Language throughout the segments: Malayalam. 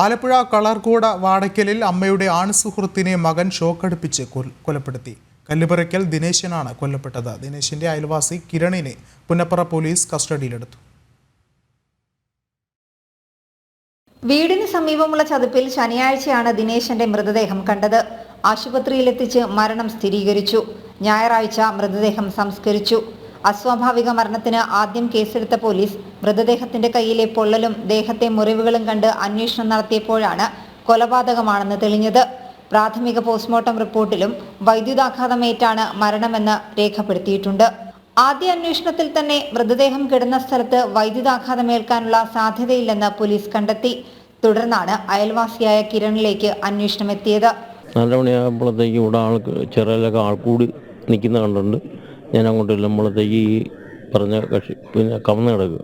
ആലപ്പുഴ കളർകൂട വാടയ്ക്കലിൽ അമ്മയുടെ ആൺസുഹൃത്തിനെ മകൻ ഷോക്കടുപ്പിച്ച് കൊലപ്പെടുത്തി. കല്ലുപറയ്ക്കൽ ദിനേശനാണ് കൊല്ലപ്പെട്ടത്. ദിനേശിന്റെ അയൽവാസി കിരണിനെ പുന്നപ്പറ പോലീസ് കസ്റ്റഡിയിലെടുത്തു. വീടിന് സമീപമുള്ള ചതുപ്പിൽ ശനിയാഴ്ചയാണ് ദിനേശന്റെ മൃതദേഹം കണ്ടത്. ആശുപത്രിയിലെത്തിച്ച് മരണം സ്ഥിരീകരിച്ചു. ഞായറാഴ്ച മൃതദേഹം സംസ്കരിച്ചു. അസ്വാഭാവിക മരണത്തിന് ആദ്യം കേസെടുത്ത പോലീസ് മൃതദേഹത്തിന്റെ കയ്യിലെ പൊള്ളലും ദേഹത്തെ മുറിവുകളും കണ്ട് അന്വേഷണം നടത്തിയപ്പോഴാണ് കൊലപാതകമാണെന്ന് തെളിഞ്ഞത്. പ്രാഥമിക പോസ്റ്റ്മോർട്ടം റിപ്പോർട്ടിലും വൈദ്യുതാഘാതമേറ്റാണ് മരണമെന്ന് രേഖപ്പെടുത്തിയിട്ടുണ്ട്. ആദ്യ അന്വേഷണത്തിൽ തന്നെ മൃതദേഹം കിടന്ന സ്ഥലത്ത് വൈദ്യുതാഘാതമേൽക്കാനുള്ള സാധ്യതയില്ലെന്ന് പോലീസ് കണ്ടെത്തി. തുടർന്നാണ് അയൽവാസിയായ കിരണിലേക്ക് അന്വേഷണം എത്തിയത്. നാല് മണിയാകുമ്പോഴത്തേക്ക് ഇവിടെ ആൾക്ക് ചെറിയ ആൾക്കൂടി നിൽക്കുന്ന കണ്ടുണ്ട് ഞാൻ അങ്ങോട്ട് ചെല്ലുമ്പോഴത്തേക്ക് ഈ പറഞ്ഞ കക്ഷി പിന്നെ കവന്ന് കിടക്കുക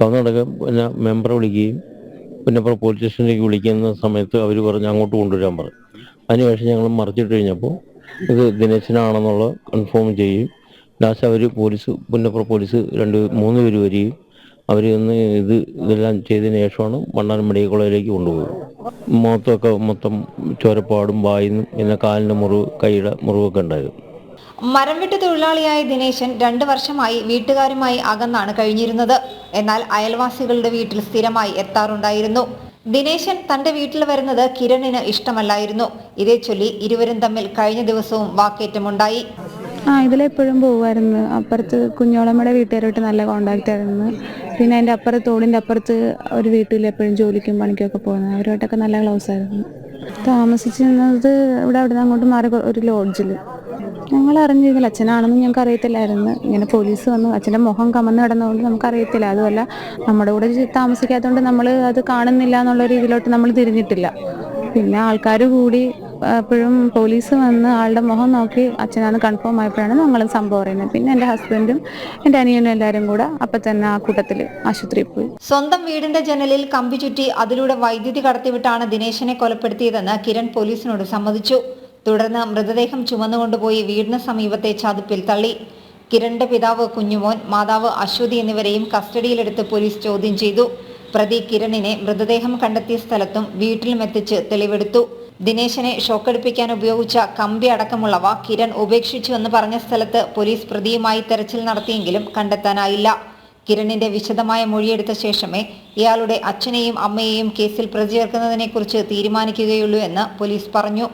കവന്ന് കിടക്കുക പിന്നെ മെമ്പറെ വിളിക്കുകയും പിന്നെ അപ്പുറം പോലീസ് സ്റ്റേഷനിലേക്ക് വിളിക്കുന്ന സമയത്ത് അവർ പറഞ്ഞ് അങ്ങോട്ട് കൊണ്ടുവരാൻ പറഞ്ഞു അതിനുശേഷം ഞങ്ങൾ മറിച്ചിട്ട് കഴിഞ്ഞപ്പോൾ ഇത് ദിനേശനാണെന്നുള്ള കൺഫേം ചെയ്യും. ലാസ്റ്റ് അവർ പോലീസ് പുന്നപ്പുറ പോലീസ് രണ്ട് മൂന്ന് പേര് വരികയും അവർ ഇന്ന് ഇത് ഇതെല്ലാം ചെയ്തതിന് ശേഷമാണ് മണ്ണാനം മെഡിക്കൽ കോളേജിലേക്ക് കൊണ്ടുപോകുന്നത്. മുഖത്തൊക്കെ മൊത്തം ചോരപ്പാടും വായിന്നും പിന്നെ കാലിന്റെ മുറിവ് കൈയുടെ മുറിവൊക്കെ ഉണ്ടായിരുന്നു മരം വെട്ട് തൊഴിലാളിയായ ദിനേശൻ രണ്ടു വർഷമായി വീട്ടുകാരുമായി അകന്നാണ് കഴിഞ്ഞിരുന്നത്. എന്നാൽ അയൽവാസികളുടെ വീട്ടിൽ സ്ഥിരമായി എത്താറുണ്ടായിരുന്നു. ദിനേശൻ തന്റെ വീട്ടിൽ വരുന്നത് കിരണിന് ഇഷ്ടമല്ലായിരുന്നു. ഇതേ ചൊല്ലി ഇരുവരും തമ്മിൽ കഴിഞ്ഞ ദിവസവും വാക്കേറ്റമുണ്ടായി. ആ ഇതിലെപ്പോഴും പോകുമായിരുന്നു അപ്പുറത്ത് കുഞ്ഞോളമ്മയുടെ വീട്ടുകാരുമായിട്ട് നല്ല കോണ്ടാക്റ്റ് ആയിരുന്നു. പിന്നെ അതിന്റെ അപ്പുറത്ത് തോടിന്റെ അപ്പുറത്ത് ഒരു വീട്ടിൽ എപ്പോഴും ജോലിക്കും പണിക്കൊക്കെ പോകുന്നത്. അവരുമായിട്ടൊക്കെ നല്ല ക്ലോസ് ആയിരുന്നു. താമസിച്ചിരുന്നത് ഇവിടെ അവിടെ നിന്ന് അങ്ങോട്ട് മാറി ഒരു ലോഡ്ജിൽ ഞങ്ങൾ അറിഞ്ഞിരുന്നില്ല അച്ഛനാണെന്ന് ഞങ്ങൾക്ക് അറിയത്തില്ലായിരുന്നു ഇങ്ങനെ പോലീസ് വന്നു. അച്ഛന്റെ മുഖം കമന്ന് കിടന്നതുകൊണ്ട് നമുക്ക് അറിയത്തില്ല അതുമല്ല നമ്മുടെ കൂടെ താമസിക്കാത്തതുകൊണ്ട് നമ്മൾ അത് കാണുന്നില്ല എന്നുള്ള രീതിയിലോട്ട് നമ്മൾ തിരിഞ്ഞിട്ടില്ല. പിന്നെ ആൾക്കാർ കൂടി എപ്പോഴും പോലീസ് വന്ന് ആളുടെ മുഖം നോക്കി അച്ഛനാന്ന് കൺഫേം ആയപ്പോഴാണ് ഞങ്ങൾ സംഭവം അറിയുന്നത്. പിന്നെ എന്റെ ഹസ്ബൻഡും എന്റെ അനിയനും എല്ലാവരും കൂടെ അപ്പം തന്നെ ആ കൂട്ടത്തിൽ ആശുപത്രിയിൽ പോയി. സ്വന്തം വീടിന്റെ ജനലിൽ കമ്പി ചുറ്റി അതിലൂടെ വൈദ്യുതി കടത്തിവിട്ടാണ് ദിനേശനെ കൊലപ്പെടുത്തിയതെന്ന് കിരൺ പോലീസിനോട് സമ്മതിച്ചു. തുടർന്ന് മൃതദേഹം ചുമന്നുകൊണ്ടുപോയി വീടിന് സമീപത്തെ ചതുപ്പിൽ തള്ളി. കിരണിന്റെ പിതാവ് കുഞ്ഞുമോൻ മാതാവ് അശ്വതി എന്നിവരെയും കസ്റ്റഡിയിലെടുത്ത് പോലീസ് ചോദ്യം ചെയ്തു. പ്രതി കിരണിനെ മൃതദേഹം കണ്ടെത്തിയ സ്ഥലത്തും വീട്ടിലും എത്തിച്ച് തെളിവെടുത്തു. ദിനേശനെ ഷോക്കടിപ്പിക്കാൻ ഉപയോഗിച്ച കമ്പി അടക്കമുള്ളവ കിരൺ ഉപേക്ഷിച്ചു എന്ന് പറഞ്ഞ സ്ഥലത്ത് പോലീസ് പ്രതിയുമായി തെരച്ചിൽ നടത്തിയെങ്കിലും കണ്ടെത്താനായില്ല. കിരണിന്റെ വിശദമായ മൊഴിയെടുത്ത ശേഷമേ ഇയാളുടെ അച്ഛനെയും അമ്മയെയും കേസിൽ പ്രതി ചേർക്കുന്നതിനെക്കുറിച്ച് തീരുമാനിക്കുകയുള്ളൂ എന്ന് പോലീസ് പറഞ്ഞു.